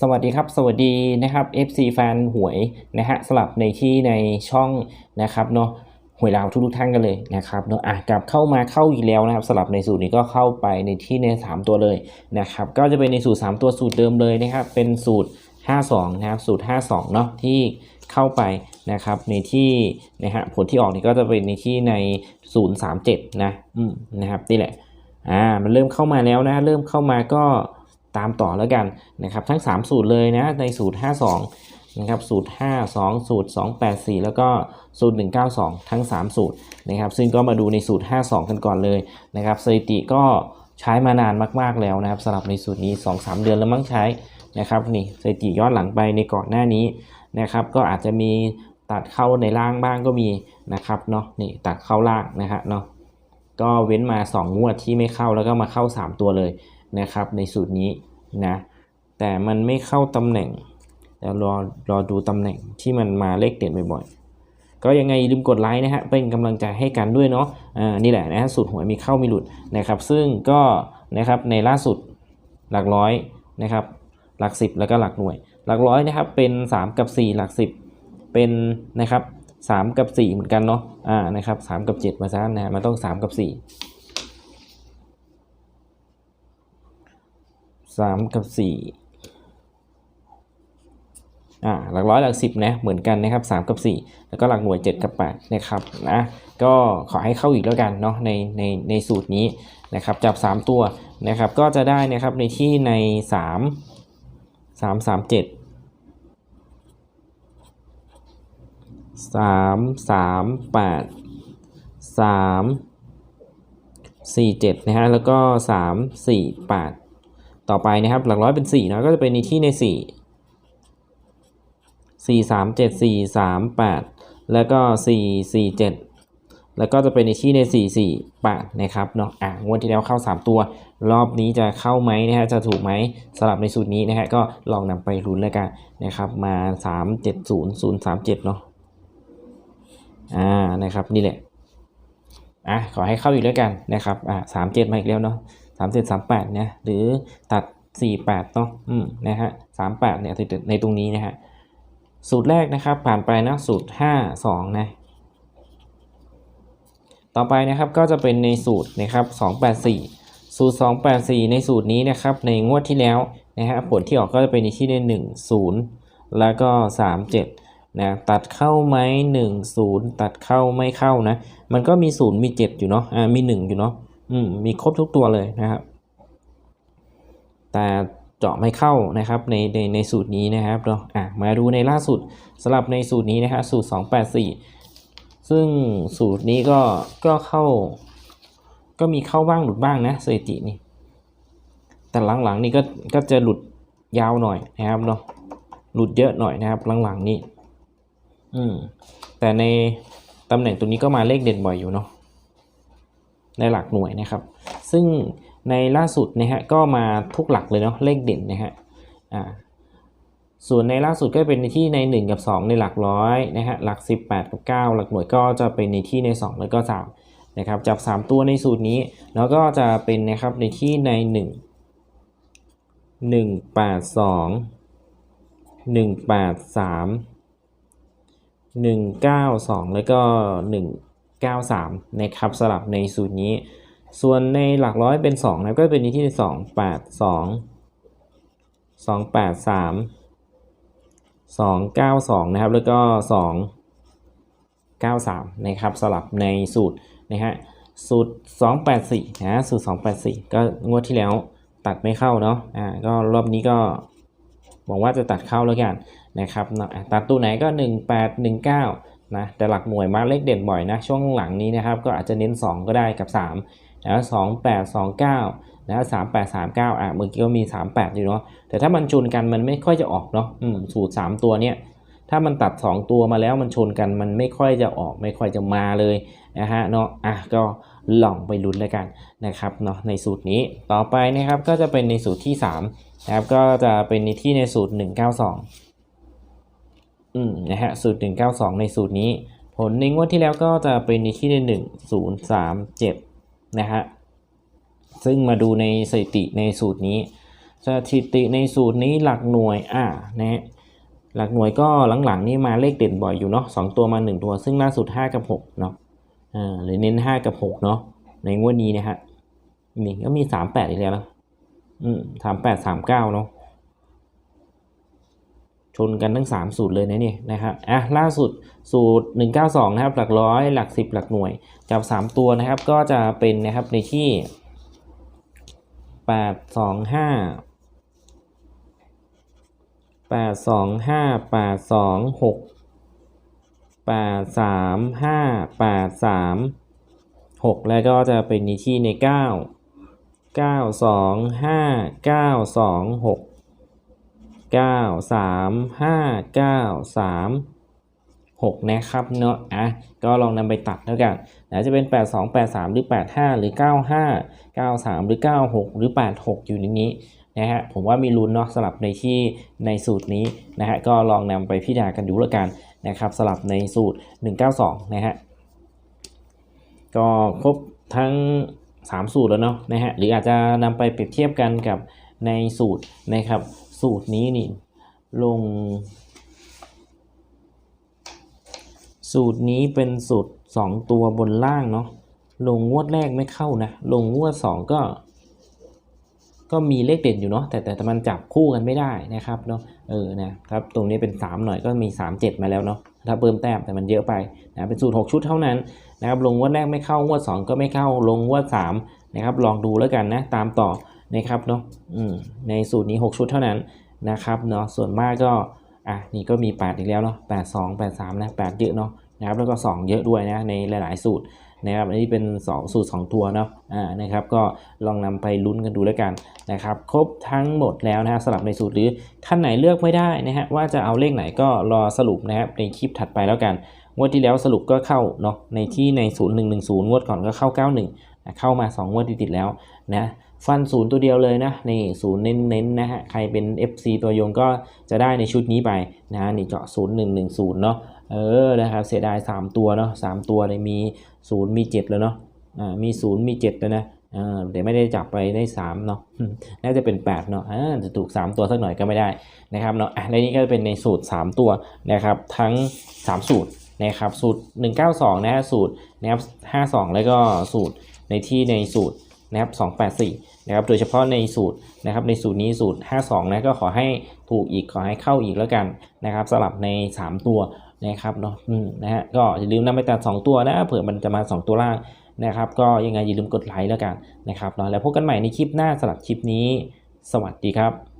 สวัสดีครับ สวัสดีนะครับ FC แฟนหวยนะฮะสลับในที่ในช่องนะครับเนาะหวยลาวทุกๆท่านกันเลยนะครับเนาะอะกลับเข้ามาเข้าอีกแล้วนะครับสลับในสูตรนี้ก็เข้าไปในที่ใน 3 ตัวเลยนะครับก็จะเป็นในสูตร 3 ตัวสูตรเดิมเลยนะครับเป็นสูตร 52 นะครับสูตร 52 เนาะที่เข้าไปนะครับในที่นะฮะผลที่ออกนี่ก็จะเป็นในที่ใน 037 นะอืมนะครับนี่แหละอ่ามันเริ่มเข้ามาแล้วนะเริ่มเข้ามาก็ ตามต่อแล้วกันนะครับทั้ง 3 สูตรเลยนะในสูตร 52นะครับสูตร 52 สูตร 284 แล้วก็สูตร 192 ทั้ง 3 สูตรนะครับซึ่งก็มาดูในสูตร 52 กันก่อนเลยนะครับสถิติก็ใช้มานานมาก ๆ แล้วนะครับสำหรับในสูตรนี้ 2-3 เดือนแล้วมั้งใช้นะครับนี่สถิติย้อนหลังไปในก่อนหน้านี้นะครับก็อาจจะมีตัดเข้าในล่างบ้างก็มีนะครับเนาะนี่ตัดเข้าล่างนะฮะเนาะก็เว้นมา 2 งวดที่ไม่เข้าแล้วก็มาเข้า 3 ตัวเลย นะครับในสูตรนี้นะแต่มันไม่เข้าตำแหน่งเดี๋ยวรอรอดูตำแหน่งที่มันมาเลขเด่นบ่อยๆก็ยังไงลืมกดไลค์นะฮะเป็นกำลังใจให้กันด้วยเนาะอ่านี่แหละนะฮะสูตรหวยมีเข้ามีหลุดนะครับ ซึ่งก็นะครับในล่าสุดหลักร้อยนะครับ หลัก 10 แล้วก็หลักหน่วย หลักร้อยนะครับเป็น 3 กับ 4 หลัก 10 เป็นนะครับ3กับ4เหมือนกันเนาะอ่านะครับ3กับ7มาซะนะฮะมันต้อง 3 กับ 4 3กับ4อ่าหลักร้อยหลักสิบนะเหมือนกันนะครับ3กับ4แล้วก็หลักหน่วย7กับ8นะครับนะก็ขอให้เข้าอีกแล้วกันเนาะในในในสูตรนี้นะครับจับ3ตัวนะครับก็จะได้นะครับในที่ใน3 3 3 7สามสามแปดสามสี่เจ็ดนะฮะแล้วก็สามสี่แปด ต่อไปนะครับหลักร้อยเป็นสี่นะก็จะเป็นในที่ในสี่สี่สามเจ็ดสี่สามแปดแล้วก็สี่สี่เจ็ดแล้วก็จะเป็นในที่ในสี่สี่แปดนะครับเนาะอะงวดที่แล้วเข้าสามตัว รอบนี้จะเข้าไหมนะฮะจะถูกไหมสลับในสูตรนี้นะฮะก็ลองนำไปลุ้นแล้วกันนะครับมาสามเจ็ดศูนย์ศูนย์สามเจ็ดเนาะอ่านะครับนี่แหละอะขอให้เข้าอีกแล้วกันนะครับอ่าสามเจ็ดมาอีกแล้วเนาะ สามเจ็ดสามแปดเนี่ยหรือตัดสี่แปดเนาะอืมนะฮะสามแปดเนี่ยในตรงนี้นะฮะสูตรแรกนะครับผ่านไปนะสูตรห้าสองนะต่อไปนะครับก็จะเป็นในสูตรนะครับสองแปดสี่สูตรสองแปดสี่ในสูตรนี้นะครับในงวดที่แล้วนะฮะผลที่ออกก็จะเป็นในที่ได้หนึ่งศูนย์แล้วก็สามเจ็ดนะตัดเข้าไหมหนึ่งศูนย์ตัดเข้าไม่เข้านะ มันก็มีศูนย์มีเจ็ดอยู่เนาะอ่ามีหนึ่งอยู่เนาะ อืมมีครบทุกตัวเลยนะครับ แต่เจาะไม่เข้านะครับในในในสูตรนี้นะครับเนาะอะมาดูในล่าสุดสำหรับในสูตรนี้นะครับสูตร 284 ซึ่งสูตรนี้ก็ก็เข้า ก็มีเข้าบ้างหลุดบ้างนะสถิตินี่แต่หลังๆนี่ก็ก็จะหลุดยาวหน่อยนะครับเนาะหลุดเยอะหน่อยนะครับหลังๆนี้อืมแต่ในตำแหน่งตัวนี้ก็มาเลขเด่นบ่อยอยู่เนาะ ในหลักหน่วยนะครับ ซึ่งในล่าสุดนะฮะก็มาทุกหลักเลยเนาะเลขเด่นนะฮะอ่าส่วนในล่าสุดก็เป็นในที่ใน 1 กับ 2 ในหลักร้อยนะฮะหลัก 18 กับ 9 หลักหน่วยก็จะเป็นในที่ใน 2 แล้วก็3นะครับจับ 3 ตัวในสูตรนี้ แล้วก็จะเป็นนะครับในที่ใน 1 1 8 2 1 8 3 192 แล้วก็ 93 นะครับสลับในสูตรนี้ ส่วนในหลักร้อยเป็น2นะก็เป็นที่ 2 8 2 2 8 3 2 9 2 นะครับ แล้วก็ 2 9 3 นะครับ สลับในสูตรนะฮะสูตร 284 นะ สูตร 284 ก็งวดที่แล้วตัดไม่เข้าเนาะอ่าก็รอบนี้ก็หวังว่าจะตัดเข้าแล้วกันนะครับตัดตัวไหนก็ 1 8 1 9 นะแต่หลักหน่วยมาเลขเด่นบ่อยนะช่วงหลังนี้นะครับก็อาจจะเน้น 2 ก็ได้กับ3นะ2 8 2 9นะ3 8 3 9อะเมื่อกี้ก็มี38อยู่เนาะแต่ถ้ามันชนกันมันไม่ค่อยจะออกเนาะอืมสูตร3ตัวเนี้ยถ้ามันตัด 2 ตัวมาแล้วมันชนกันมันไม่ค่อยจะออกไม่ค่อยจะมาเลยนะฮะเนาะอะก็ลองไปลุ้นแล้วกันนะครับเนาะในสูตรนี้ต่อไปนะครับก็จะเป็นในสูตรที่3นะครับก็จะเป็นในที่ในสูตร 192 อืมนะฮะสูตร 192 ในสูตรนี้ ผลในงวดที่แล้วก็จะเป็นในที่ใน1037 นะฮะซึ่งมาดูในสถิติในสูตรนี้สถิติในสูตรนี้หลักหน่วยอ่านะฮะหลักหน่วยก็หลังๆนี่มาเลขเด่นบ่อยอยู่เนาะสองตัวมาหนึ่งตัว ซึ่งล่าสุด 5 กับ 6 เนาะอ่าหรือเน้น 5 กับ 6 เนาะในงวดนี้นะฮะนี่ก็มี 38 อีกแล้วนะอืม38 39เนาะ ชนกันทั้ง 3 สูตรเลยนะนี่นะครับอะล่าสุดสูตร 192 นะครับ หลักร้อยหลัก 10 หลักหน่วย จับ 3 ตัวนะครับ ก็จะเป็นนะครับในที่ 8 2 5แปดสองห้าแปดสองหกแปดสามห้าแปดสามหกแล้วก็จะเป็นในที่ในเก้าเก้าสองห้า เก้าสามห้าเก้าสามหกนะครับเนาะอะก็ลองนำไปตัดแล้วกันนะจะเป็น 8 2 8 3 หรือ 8 5 หรือ 9 5 9 3 หรือ 9 6 หรือ 8 6 อยู่ในนี้นะฮะผมว่ามีลุ้นเนาะสลับในที่ในสูตรนี้นะฮะก็ลองนำไปพิจารณากันดูแล้วกันนะครับสลับในสูตร 192 นะฮะก็ครบทั้ง 3 สูตรแล้วเนาะนะฮะหรืออาจจะนำไปเปรียบเทียบกันกับในสูตรนะครับ สูตรนี้นี่ ลง สูตรนี้เป็นสูตร 2 ตัวบนล่างเนาะลงงวดแรกไม่เข้านะ ลงงวด 2 ก็ ก็มีเลขเด่นอยู่เนาะแต่แต่มันจับคู่กันไม่ได้นะครับเนาะเออนะครับตรงนี้เป็น 3 หน่อยก็มี 3 7 มาแล้วเนาะถ้าเพิ่มแต้มแต่มันเยอะไปนะเป็นสูตร 6 ชุดเท่านั้นนะครับลงงวดแรกไม่เข้างวด 2 ก็ไม่เข้าลงงวด3นะครับลองดูแล้วกันนะตามต่อ นะครับเนาะในสูตรนี้ 6 ชุดเท่านั้นนะครับเนาะส่วนมากก็อะนี่ก็มี 8 อีกแล้วเนาะ8 2 8 3นะ8เยอะเนาะนะครับแล้วก็ 2 เยอะด้วยนะในหลาย ๆ สูตรนะครับอันนี้เป็น 2 สูตร 2 ตัวเนาะอ่านะครับก็ลองนำไปลุ้นกันดูแล้วกันนะครับครบทั้งหมดแล้วนะฮะสลับในสูตรหรือท่านไหนเลือกไม่ได้นะฮะว่าจะเอาเลขไหนก็รอสรุปนะครับในคลิปถัดไปแล้วกันงวดที่แล้วสรุปก็เข้าเนาะในที่ใน 0110 งวดก่อนก็เข้า 91นะเข้ามา 2 งวดติดๆแล้วนะ ฟันศูนย์ตัวเดียวเลยนะนี่ศูนย์เน้นๆนะฮะใครเป็น FC ตัวยงก็จะได้ในชุดนี้ไปนะฮะนี่เจาะ0110เนาะเออนะครับเสียดาย3ตัวเนาะ3ตัวเลยมีศูนย์มีเจ็ดแล้วเนาะอ่ามีศูนย์มีเจ็ดแล้วนะอ่าแต่ไม่ได้จับไปได้สามเนาะ น่าจะเป็นแปดเนาะอ่าจะถูกสามตัวสักหน่อยก็ไม่ได้นะครับเนาะอะและนี่ก็เป็นในสูตรสามตัวนะครับทั้งสามสูตรนะครับสูตรหนึ่งเก้าสองนะฮะสูตรนะครับห้าสองแล้วก็สูตรในที่ในสูตร นะครับ284นะครับโดยเฉพาะในสูตรนะครับในสูตรนี้สูตร 52นะก็ขอให้ถูกอีกขอให้เข้าอีกแล้วกันนะครับสลับในสามตัวนะครับเนาะอืมนะฮะก็อย่าลืมนำไปตัด 2 ตัวนะเผื่อมันจะมา 2 ตัวล่างนะครับก็ยังไงอย่าลืมกดไลค์แล้วกันนะครับเนาะแล้วพบกันใหม่ในคลิปหน้าสลับคลิปนี้ สวัสดีครับ